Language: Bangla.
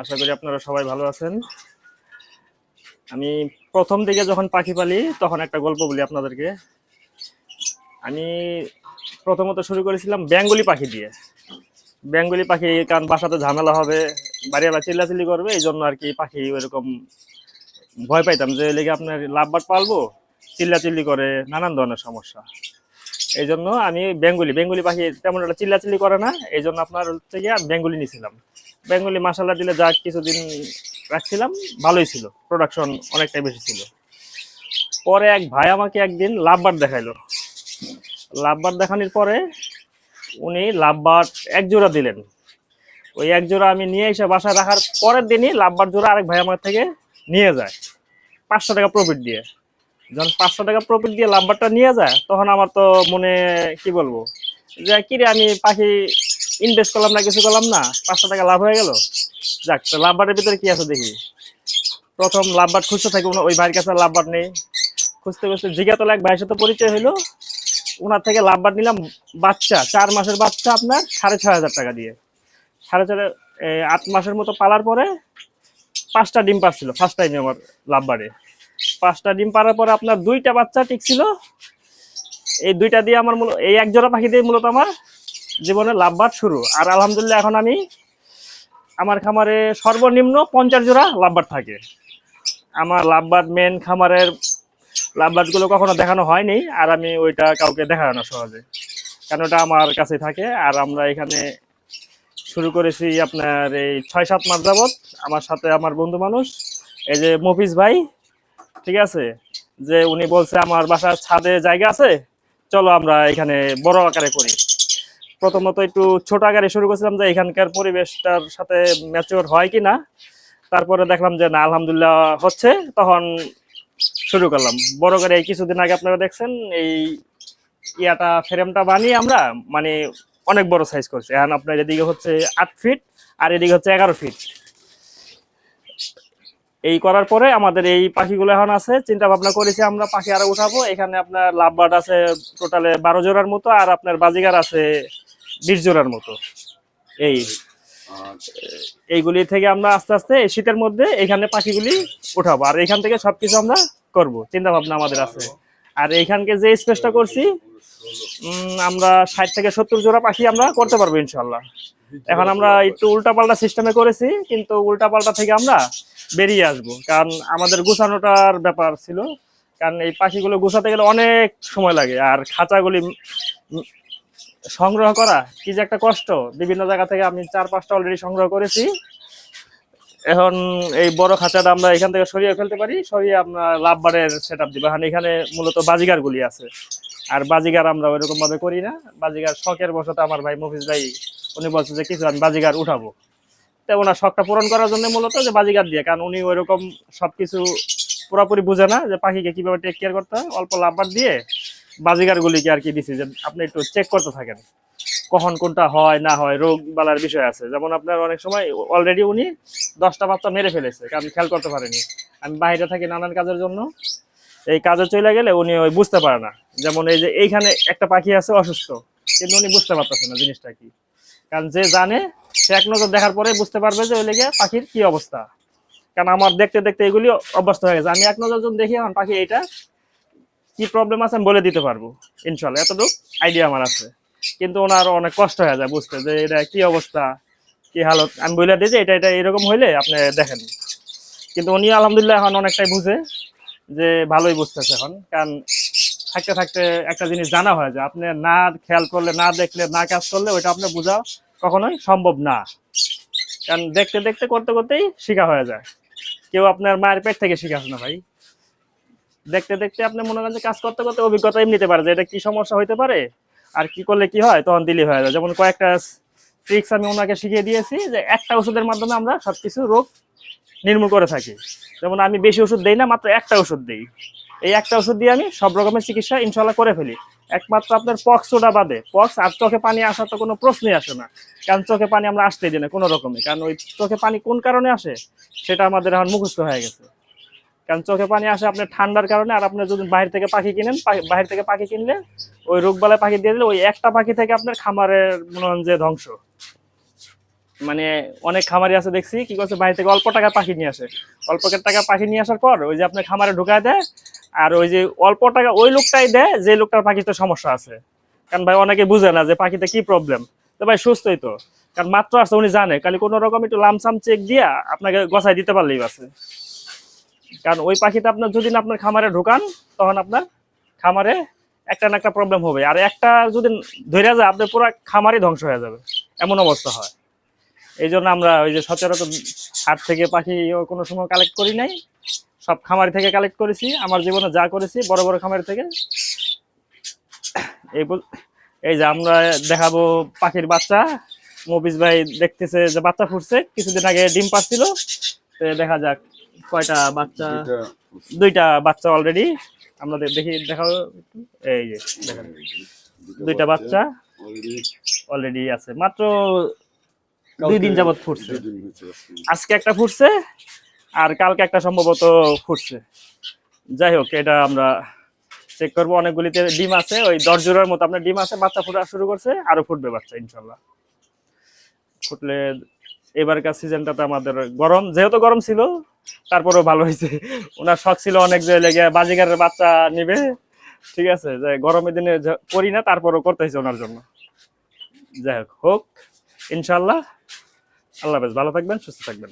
আশা করি আপনারা সবাই ভালো আছেন। আমি প্রথম দিকে যখন পাখি পালি, তখন একটা গল্প বলি আপনাদেরকে। আমি প্রথমত শুরু করেছিলাম বেঙ্গলি পাখি দিয়ে। বেঙ্গলি পাখি, কারণ বাসাতে ঝামেলা হবে, বাড়িওয়ালা চিল্লাচিল্লি করবে, এই জন্য আর কি পাখি ওইরকম ভয় পাইতাম যে লেগে আপনার লাভবাট পালবো? চিল্লাচিল্লি করে, নানান ধরনের সমস্যা। এই জন্য আমি বেঙ্গলি বেঙ্গলি পাখি তেমন একটা চিল্লাচিল্লি করে না এই জন্য আপনার হচ্ছে গিয়ে বেঙ্গলি নিয়েছিলাম বেঙ্গলি মশালা দিলে যা কিছুদিন রাখছিলাম, ভালোই ছিল প্রোডাকশন অনেকটাই বেশি ছিল। পরে এক ভাই আমাকে একদিন লাভবার দেখাইলো। লাভবার দেখানোর পরে উনি লাভবার এক জোড়া দিলেন। ওই এক জোড়া আমি নিয়ে এসে বাসায় রাখার পরের দিনই লাভবার জোড়া আরেক ভাই আমার থেকে নিয়ে যায়, পাঁচশো টাকা প্রফিট দিয়ে। যখন পাঁচশো টাকা প্রফিট দিয়ে লাভবারটা নিয়ে যায়, তখন আমার তো মনে, কি বলব, যে কি রে, আমি পাখি ইনভেস্ট করলাম না, কিছু করলাম না, পাঁচশো টাকা লাভ হয়ে গেল? যাক, তো লাভবারের ভিতরে কি আছে দেখি। প্রথম লাভবার খুঁজতে থাকি ওই ভাইয়ের কাছে লাভবার নেই। খুঁজতে খুঁজতে জিজ্ঞাতলা এক ভাইয়ের সাথে পরিচয় হলো ওনার থেকে লাভবার নিলাম, বাচ্চা, চার মাসের বাচ্চা আপনার, সাড়ে ছয় হাজার টাকা দিয়ে। সাড়ে ছয় আট মাসের মতো পালার পরে পাঁচটা ডিম পাচ্ছিল ফার্স্ট টাইমে আমার লাভবারে পাঁচটা ডিম পারার পরে আপনার দুইটা বাচ্চা টিকছিল। এই দুইটা দিয়ে আমার মূল এই এক জোড়া পাখি দিয়ে মূলত আমার জীবনে লাভবাদ শুরু। আর আলহামদুলিল্লাহ এখন আমি আমার খামারে সর্বনিম্ন পঞ্চাশ জোড়া লাভবাদ থাকে। আমার লাভবাদ মেন খামারের লাভবাদগুলো কখনো দেখানো হয়নি, আর আমি ওইটা কাউকে দেখায় না সহজে। কারণ ওটা আমার কাছে থাকে, আর আমরা এখানে শুরু করেছি আপনার এই ছয় সাত মাস যাবত আমার সাথে আমার বন্ধু মানুষ, এই যে মফিজ ভাই ঠিক আছে? যে উনি বলছে, আমার বাসার ছাদে জায়গা আছে, চলো আমরা এখানে বড় আকারে করি। প্রথমত একটু ছোট আকারে শুরু করেছিলাম যে এখানকার পরিবেশটার সাথে ম্যাচিওর হয় কি না। তারপরে দেখলাম যে না, আলহামদুলিল্লাহ হচ্ছে। তখন শুরু করলাম। বড় করে এই কিছুদিন আগে আপনারা দেখছেন, এই ইয়াটা, ফ্রেমটা বানিয়ে আমরা মানে অনেক বড় সাইজ করছি। এখন আপনার এদিকে হচ্ছে আট ফিট আর এদিকে হচ্ছে এগারো ফিট এই করার পরে আমাদের এই পাখিগুলো এখন আছে চিন্তা ভাবনা করেছি আমরা পাখি আরও উঠাবো। এখানে আপনার লাভবার্ড আছে টোটালে বারো জোড়ার মতো আর আপনার বাজিগার আছে বিশ জোড়ার মতো। এই এইগুলি থেকে আমরা আস্তে আস্তে এই শীতের মধ্যে এখানে পাখিগুলি উঠাবো আর এখান থেকে সবকিছু আমরা করব চিন্তা ভাবনা আমাদের আছে। আর এইখানকে যে স্পেসটা করছি আমরা ষাট থেকে সত্তর জোড়া পাখি আমরা করতে পারব ইনশাল্লাহ এখন আমরা একটু উল্টাপাল্টা সিস্টেমে করেছি কিন্তু উল্টাপাল্টা থেকে আমরা বেরিয়ে আসব। কারণ আমাদের গুছানোটার ব্যাপার ছিল। কারণ এই পাখিগুলো গুছাতে গেলে অনেক সময় লাগে। আর খাঁচাগুলি সংগ্রহ করা কি যে একটা কষ্ট। বিভিন্ন জায়গা থেকে আমি চার পাঁচটা অলরেডি সংগ্রহ করেছি। এখন এই বড় খাঁচাটা আমরা এখান থেকে সরিয়ে ফেলতে পারি। সরিয়ে আমরা লাভবারের সেট আপ দিব। এখন এখানে মূলত বাজিগারগুলি আছে। আর বাজিগার আমরা ওইরকম ভাবে করি না। বাজিগার শখের বশতে আমার ভাই মফিজ ভাই, উনি বলছে যে, কিছু আমি বাজিগার উঠাবো। তো ওনার শখটা পূরণ করার জন্য মূলত যে বাজিগার দিয়ে, কারণ উনি ওইরকম সবকিছু পুরোপুরি বুঝে না যে পাখিকে কীভাবে টেক কেয়ার করতে হয়। অল্প লাভবার দিয়ে বাজিগারগুলিকে আর কি দিছি, যে আপনি একটু চেক করতে থাকেন, কখন কোনটা হয়, না হয়, রোগ বালার বিষয় আছে। যেমন আপনার অনেক সময় অলরেডি উনি দশটা বাচ্চা মেরে ফেলেছে, কারণ খেয়াল করতে পারেনি। আমি বাইরে থাকি নানান কাজের জন্য, এই কাজে চলে গেলে উনি ওই বুঝতে পারে না। যেমন এই যে এইখানে একটা পাখি আছে অসুস্থ, কিন্তু উনি বুঝতে পারতেছে না জিনিসটা কি। কারণ যে জানে সে এক নজর দেখার পরে বুঝতে পারবে যে ওই লেগে পাখির কি অবস্থা। কারণ আমার দেখতে দেখতে এগুলি অভ্যস্ত হয়ে গেছে। আমি এক নজর যখন দেখি এখন পাখি এইটা কি প্রবলেম আছে আমি বলে দিতে পারব ইনশাল্লাহ এতটুকু আইডিয়া আমার আছে। কিন্তু ওনার অনেক কষ্ট হয়ে যায় বুঝতে, যে এটা কি অবস্থা, কি হালত। আমি বলে দিই যে এটা এটা এরকম হইলে আপনি দেখেন। কিন্তু উনি আলহামদুলিল্লাহ এখন অনেকটাই বুঝে যে ভালোই বুঝতেছে এখন। কারণ থাকতে থাকতে একটা জিনিস জানা হয় যে আপনি না খেয়াল করলে, না দেখলে, না কাজ করলে ওইটা আপনি বোঝা কখনোই সম্ভব না। কারণ দেখতে দেখতে করতে করতেই শিখা হয়ে যায়। কেউ আপনার মায়ের পেট থেকে শিখাস না ভাই। দেখতে দেখতে আপনি মনে করেন যে কাজ করতে করতে অভিজ্ঞতা নিতে পারে যে এটা কি সমস্যা হইতে পারে, আর কি করলে কি হয়, তখন দিলি হয়ে যায়। যেমন কয়েকটা ট্রিক্স আমি ওনাকে শিখিয়ে দিয়েছি যে একটা ওষুধের মাধ্যমে আমরা সবকিছু রোগ নির্মূল করে থাকি। যেমন আমি বেশি ওষুধ দেই না, মাত্র একটা ওষুধ দেই। এই একটা ওষুধ দিয়ে আমি সব রকমের চিকিৎসা ইনশাল্লাহ করে ফেলি। একমাত্র আপনার পক্স ওটা বাদে। পক্স আর চোখে পানি আসার তো কোনো প্রশ্নই আসে না। কারণ চোখে পানি আমরা আসতে দিই না কোনো রকমে কারণ ওই চোখে পানি কোন কারণে আসে? সেটা আমাদের এখন মুখস্থ হয়ে গেছে। কারণ চোখে পানি আসে আপনার ঠান্ডার কারণে আর আপনি যদি বাইরে থেকে পাখি কিনেন বাইরে থেকে পাখি কিনলে ওই রোগবালায় পাখি দিয়ে দিলে ওই একটা পাখি থেকে আপনার খামারের মনে হন যে ধ্বংস। মানে অনেক খামারি আছে দেখছি, কি করছে বাইরে থেকে অল্প টাকা পাখি নিয়ে আসে। অল্প টাকা পাখি নিয়ে আসার পর ওই যে আপনার খামারে ঢুকায় দেয় আর ওই যে অল্প টাকা ওই লোকটাই দেয়, যে লোকটার পাখিতে সমস্যা আছে। কারণ ভাই অনেকে বুঝে না যে পাখিতে কি প্রবলেম তো ভাই সুস্থই তো। কারণ মাত্র আসছে, উনি জানে। খালি কোনো রকম একটু লামসাম চেক দিয়া আপনাকে গছাই দিতে পারলেই আছে কারণ ওই পাখিতে আপনার, যদি না আপনার খামারে ঢুকান, তখন আপনার খামারে একটা না একটা প্রবলেম হবে। আর একটা যদি ধরে যায়, আপনার পুরো খামারই ধ্বংস হয়ে যাবে। এমন অবস্থা হয়। এই জন্য আমরা ওই যে সচরাচর হাট থেকে পাখি কোনো সময় কালেক্ট করি নাই। সব খামারি থেকে কালেক্ট করেছি আমার জীবনে যা করেছি বড় বড় খামারি থেকে। এই এই যে আমরা দেখাবো পাখির বাচ্চা। মফিজ ভাই দেখতেছে যে বাচ্চা ফুটছে কিছুদিন আগে ডিম পাচ্ছিল দেখা যাক কয়টা বাচ্চা দুইটা বাচ্চা অলরেডি আমরা দেখি দেখাবো একটু। এই যে দেখেন। দুইটা বাচ্চা অলরেডি আছে। মাত্র দুই দিন যাবত ফুটছে। আজকে একটা ফুটছে। আর কালকে একটা সম্ভবত ফুটছে। যাই হোক, এটা আমরা চেক করব। অনেকগুলিতে ডিম আছে, ওই দশ জোড়ার মতো। আপনার ডিম আছে, বাচ্চা ফোটা শুরু করছে, আরও ফুটবে বাচ্চা, ইনশাল্লাহ। ফুটলে এবারকার সিজনটাতে আমাদের গরম, যেহেতু গরম ছিল, তারপরেও ভালো হয়েছে। ওনার শখ ছিল অনেক যে লেগে বাজিগারের বাচ্চা নিবে। ঠিক আছে, যে গরমের দিনে করি না, তারপরও করতে হয়েছে ওনার জন্য। যাই হোক হোক, ইনশাল্লাহ। আল্লাহ হাফেজ, ভালো থাকবেন, সুস্থ থাকবেন।